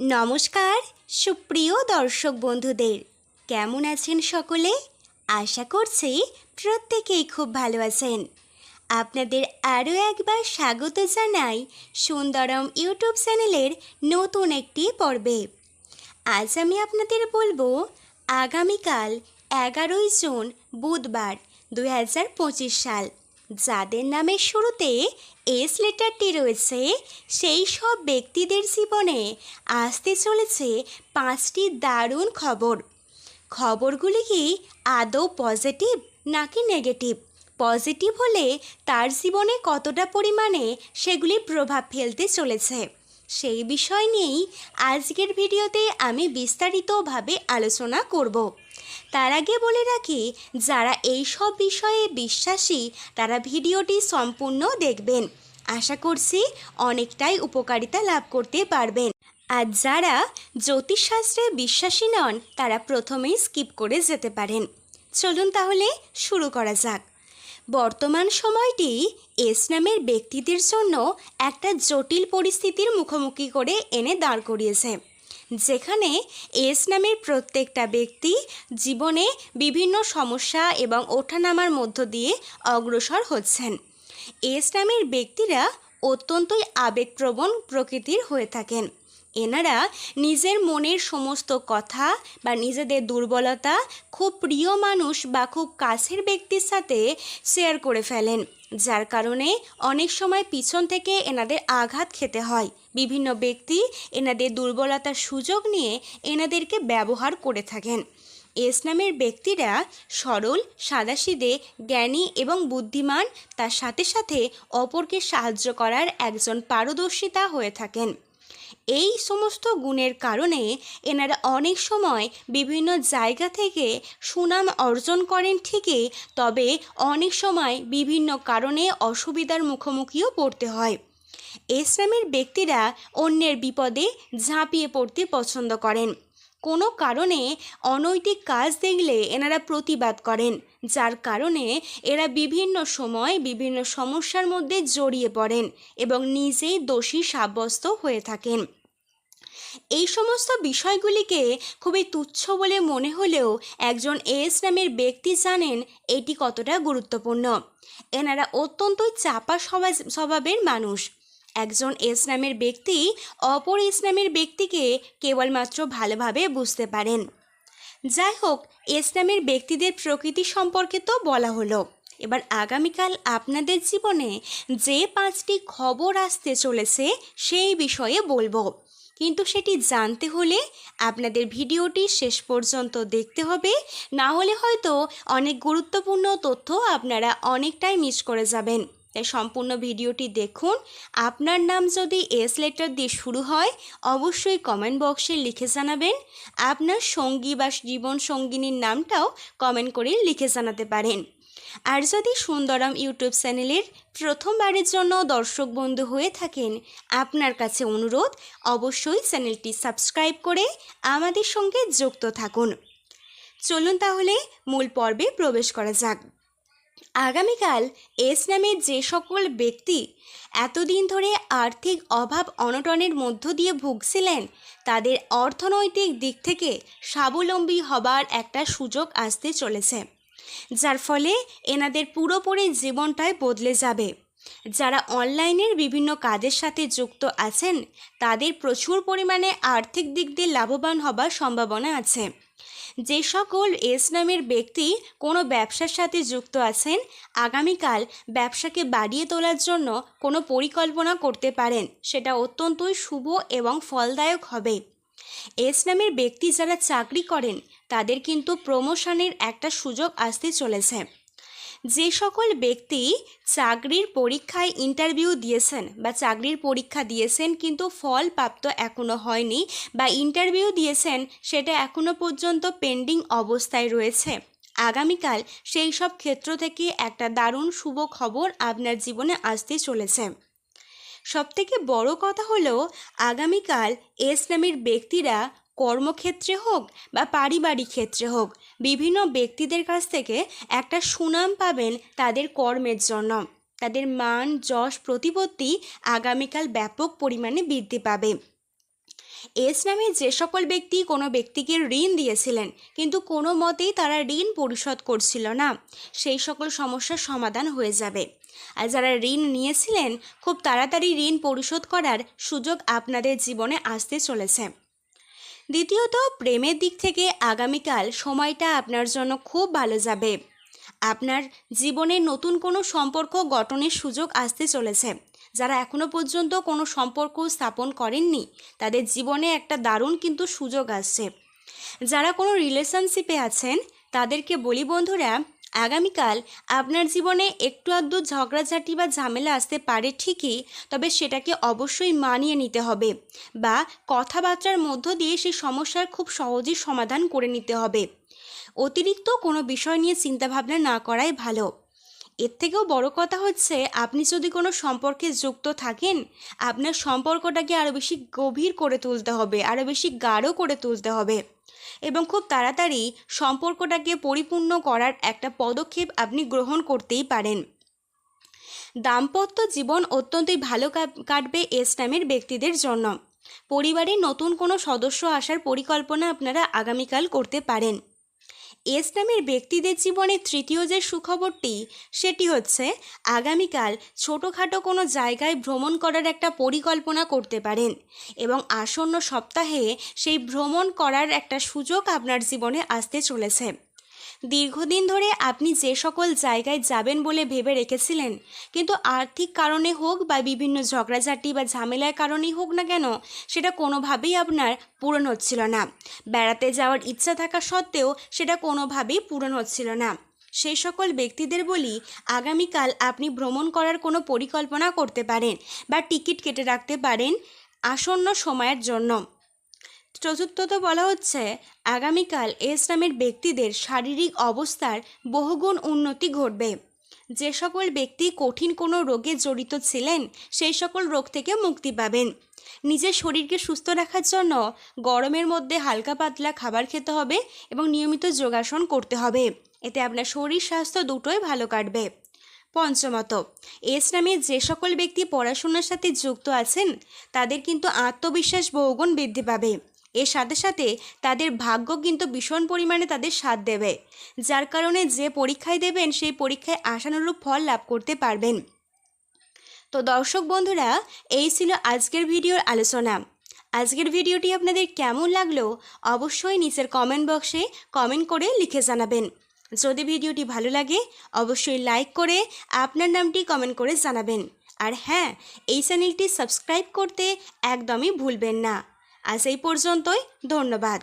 নমস্কার, সুপ্রিয় দর্শক বন্ধুদের। কেমন আছেন সকলে? আশা করছি প্রত্যেকেই খুব ভালো আছেন। আপনাদের আরও একবার স্বাগত জানাই সুন্দরম ইউটিউব চ্যানেলের নতুন একটি পর্বে। আজ আমি আপনাদের বলব, আগামীকাল এগারোই জুন বুধবার দুই হাজার পঁচিশ সাল। যাদের নামের শুরুতে এস লেটারটি রয়েছে, সেই সব ব্যক্তিদের জীবনে আসতে চলেছে পাঁচটি দারুণ খবর। খবরগুলি কি আদৌ পজিটিভ নাকি নেগেটিভ পজিটিভ হলে তার জীবনে কতটা পরিমাণে সেগুলি প্রভাব ফেলতে চলেছে? সেই বিষয় নিয়েই আজকের ভিডিওতে আমি বিস্তারিতভাবে আলোচনা করব। তার আগে বলে রাখি, যারা এই সব বিষয়ে বিশ্বাসী, তারা ভিডিওটি সম্পূর্ণ দেখবেন। আশা করছি অনেকটাই উপকারিতা লাভ করতে পারবেন। আর যারা জ্যোতিষশাস্ত্রে বিশ্বাসী নন, তারা প্রথমেই স্কিপ করে যেতে পারেন। চলুন তাহলে শুরু করা যাক। বর্তমান সময়টি এস নামের ব্যক্তিদের জন্য একটা জটিল পরিস্থিতির মুখোমুখি করে এনে দাঁড় করিয়েছে। যেখানে এস নামের প্রত্যেকটা ব্যক্তি জীবনে বিভিন্ন সমস্যা এবং ওঠানামার মধ্য দিয়ে অগ্রসর হচ্ছেন। এস নামের ব্যক্তিরা অত্যন্তই আবেগপ্রবণ প্রকৃতির হয়ে থাকেন। এনারা নিজের মনের সমস্ত কথা বা নিজেদের দুর্বলতা খুব প্রিয় মানুষ বা খুব কাছের ব্যক্তির সাথে শেয়ার করে ফেলেন, যার কারণে অনেক সময় পিছন থেকে এনাদের আঘাত খেতে হয়। বিভিন্ন ব্যক্তি এনাদের দুর্বলতার সুযোগ নিয়ে এনাদেরকে ব্যবহার করে থাকেন। এস নামের ব্যক্তিরা সরল, সাদাসিদে, জ্ঞানী এবং বুদ্ধিমান, তার সাথে সাথে অপরকে সাহায্য করার একজন পারদর্শিতা হয়ে থাকেন। এই সমস্ত গুণের কারণে এনারা অনেক সময় বিভিন্ন জায়গা থেকে সুনাম অর্জন করেন ঠিকই, তবে অনেক সময় বিভিন্ন কারণে অসুবিধার মুখোমুখিও পড়তে হয়। ইসলামের ব্যক্তিরা অন্যের বিপদে ঝাঁপিয়ে পড়তে পছন্দ করেন। কোনো কারণে অনৈতিক কাজ দেখলে এনারা প্রতিবাদ করেন, যার কারণে এরা বিভিন্ন সময় বিভিন্ন সমস্যার মধ্যে জড়িয়ে পড়েন এবং নিজেই দোষী সাব্যস্ত হয়ে থাকেন। এই সমস্ত বিষয়গুলিকে খুবই তুচ্ছ বলে মনে হলেও একজন এস নামের ব্যক্তি জানেন এটি কতটা গুরুত্বপূর্ণ। এনারা অত্যন্তই চাপা স্বভাবের মানুষ। একজন ইসলামের ব্যক্তি অপর ইসলামের ব্যক্তিকে কেবলমাত্র ভালোভাবে বুঝতে পারেন। যাই হোক ইসলামের ব্যক্তিদের প্রকৃতি সম্পর্কে তো বলা হলো। এবার আগামীকাল আপনাদের জীবনে যে পাঁচটি খবর আসতে চলেছে সেই বিষয়ে বলব। কিন্তু সেটি জানতে হলে আপনাদের ভিডিওটি শেষ পর্যন্ত দেখতে হবে। না হলে হয়তো অনেক গুরুত্বপূর্ণ তথ্য আপনারা অনেকটাই মিস করে যাবেন। তাই সম্পূর্ণ ভিডিওটি দেখুন। আপনার নাম যদি এস লেটার দিয়ে শুরু হয়, অবশ্যই কমেন্ট বক্সে লিখে জানাবেন। আপনার সঙ্গী বা জীবন সঙ্গিনীর নামটাও কমেন্ট করে লিখে জানাতে পারেন। আর যদি সুন্দরম ইউটিউব চ্যানেলের প্রথমবারের জন্য দর্শক বন্ধু হয়ে থাকেন, আপনার কাছে অনুরোধ, অবশ্যই চ্যানেলটি সাবস্ক্রাইব করে আমাদের সঙ্গে যুক্ত থাকুন। চলুন তাহলে মূল পর্বে প্রবেশ করা যাক। আগামীকাল এস নামে যে সকল ব্যক্তি এতদিন ধরে আর্থিক অভাব অনটনের মধ্য দিয়ে ভুগছিলেন, তাদের অর্থনৈতিক দিক থেকে স্বাবলম্বী হবার একটা সুযোগ আসতে চলেছে। যার ফলে এনাদের পুরোপুরি জীবনটাই বদলে যাবে। যারা অনলাইনের বিভিন্ন কাজের সাথে যুক্ত আছেন, তাদের প্রচুর পরিমাণে আর্থিক দিক দিয়ে লাভবান হবার সম্ভাবনা আছে। যে সকল এস নামের ব্যক্তি কোনো ব্যবসার সাথে যুক্ত আছেন, আগামীকাল ব্যবসাকে বাড়িয়ে তোলার জন্য কোনো পরিকল্পনা করতে পারেন, সেটা অত্যন্তই শুভ এবং ফলদায়ক হবে। এস নামের ব্যক্তি যারা চাকরি করেন, তাদের কিন্তু প্রমোশনের একটা সুযোগ আসতে চলেছে। যে সকল ব্যক্তি চাকরির পরীক্ষায় ইন্টারভিউ দিয়েছেন বা চাকরির পরীক্ষা দিয়েছেন কিন্তু ফল প্রাপ্ত এখনও হয়নি বা ইন্টারভিউ দিয়েছেন, সেটা এখনও পর্যন্ত পেন্ডিং অবস্থায় রয়েছে। আগামীকাল সেই সব ক্ষেত্র থেকে একটা দারুণ শুভ খবর আপনার জীবনে আসতে চলেছে। সবথেকে বড় কথা হলো, আগামীকাল এস নামের ব্যক্তিরা কর্মক্ষেত্রে হোক বা পারিবারিক ক্ষেত্রে হোক, বিভিন্ন ব্যক্তিদের কাছ থেকে একটা সুনাম পাবেন তাদের কর্মের জন্য। তাদের মান, যশ, প্রতিপত্তি আগামীকাল ব্যাপক পরিমাণে বৃদ্ধি পাবে। এস নামে যে সকল ব্যক্তি কোনো ব্যক্তিকে ঋণ দিয়েছিলেন, কিন্তু কোনো মতেই তারা ঋণ পরিশোধ করছিল না। সেই সকল সমস্যার সমাধান হয়ে যাবে। আর যারা ঋণ নিয়েছিলেন, খুব তাড়াতাড়ি ঋণ পরিশোধ করার সুযোগ আপনাদের জীবনে আসতে চলেছে। দ্বিতীয়ত, প্রেমের দিক থেকে আগামীকাল সময়টা আপনার জন্য খুব ভালো যাবে। আপনার জীবনে নতুন কোনো সম্পর্ক গঠনের সুযোগ আসতে চলেছে। যারা এখনও পর্যন্ত কোনো সম্পর্ক স্থাপন করেননি, তাদের জীবনে একটা দারুণ কিন্তু সুযোগ আসছে। যারা কোনো রিলেশনশিপে আছেন, তাদেরকে বলি বন্ধুরা, আগামীকাল আপনার জীবনে একটু আধটু ঝগড়াঝাটি বা ঝামেলা আসতে পারে ঠিকই, তবে সেটাকে অবশ্যই মানিয়ে নিতে হবে বা কথাবার্তার মধ্য দিয়ে সেই সমস্যার খুব সহজেই সমাধান করে নিতে হবে। অতিরিক্ত কোনো বিষয় নিয়ে চিন্তাভাবনা না করাই ভালো। এর থেকেও বড় কথা হচ্ছে, আপনি যদি কোনো সম্পর্কে যুক্ত থাকেন, আপনার সম্পর্কটাকে আরও বেশি গভীর করে তুলতে হবে আরও বেশি গাঢ় করে তুলতে হবে। এবং খুব তাড়াতাড়ি সম্পর্কটাকে পরিপূর্ণ করার একটা পদক্ষেপ আপনি গ্রহণ করতেই পারেন। দাম্পত্য জীবন অত্যন্তই ভালো কাট- কাটবে এস নামের ব্যক্তিদের জন্য। পরিবারে নতুন কোনো সদস্য আসার পরিকল্পনা আপনারা আগামীকাল করতে পারেন। এস নামের ব্যক্তিদের জীবনে তৃতীয় যে সুখবরটি, সেটি হচ্ছে আগামীকাল ছোটোখাটো কোনো জায়গায় ভ্রমণ করার একটা পরিকল্পনা করতে পারেন এবং আসন্ন সপ্তাহে সেই ভ্রমণ করার একটা সুযোগ আপনার জীবনে আসতে চলেছে। দীর্ঘদিন ধরে আপনি যে সকল জায়গায় যাবেন বলে ভেবে রেখেছিলেন, কিন্তু আর্থিক কারণে হোক বা বিভিন্ন ঝগড়াঝাটি বা ঝামেলার কারণেই হোক না কেন, সেটা কোনোভাবেই আপনার পূরণ হচ্ছিল না। বেড়াতে যাওয়ার ইচ্ছা থাকা সত্ত্বেও সেটা কোনোভাবেই পূরণ হচ্ছিল না। সেই সকল ব্যক্তিদের বলি, আগামীকাল আপনি ভ্রমণ করার কোনো পরিকল্পনা করতে পারেন বা টিকিট কেটে রাখতে পারেন আসন্ন সময়ের জন্য। চতুর্থত বলা হচ্ছে, আগামীকাল এস নামের ব্যক্তিদের শারীরিক অবস্থার বহুগুণ উন্নতি ঘটবে। যে সকল ব্যক্তি কঠিন কোনো রোগে জড়িত ছিলেন, সেই সকল রোগ থেকে মুক্তি পাবেন। নিজের শরীরকে সুস্থ রাখার জন্য গরমের মধ্যে হালকা পাতলা খাবার খেতে হবে এবং নিয়মিত যোগাসন করতে হবে। এতে আপনার শরীর স্বাস্থ্য দুটোই ভালো কাটবে। পঞ্চমত, এস যে সকল ব্যক্তি পড়াশোনার সাথে যুক্ত আছেন, তাদের কিন্তু আত্মবিশ্বাস বহুগুণ বৃদ্ধি পাবে। এর সাথে সাথে তাদের ভাগ্য কিন্তু ভীষণ পরিমাণে তাদের সাথ দেবে। যার কারণে যে পরীক্ষায় দেবেন, সেই পরীক্ষায় আশানুরূপ ফল লাভ করতে পারবেন। তো দর্শক বন্ধুরা, এই ছিল আজকের ভিডিওর আলোচনা। আজকের ভিডিওটি আপনাদের কেমন লাগল অবশ্যই নিচের কমেন্ট বক্সে কমেন্ট করে লিখে জানাবেন। যদি ভিডিওটি ভালো লাগে, অবশ্যই লাইক করে আপনার নামটি কমেন্ট করে জানাবেন। আর হ্যাঁ এই চ্যানেলটি সাবস্ক্রাইব করতে একদমই ভুলবেন না। আজ এই পর্যন্তই ধন্যবাদ।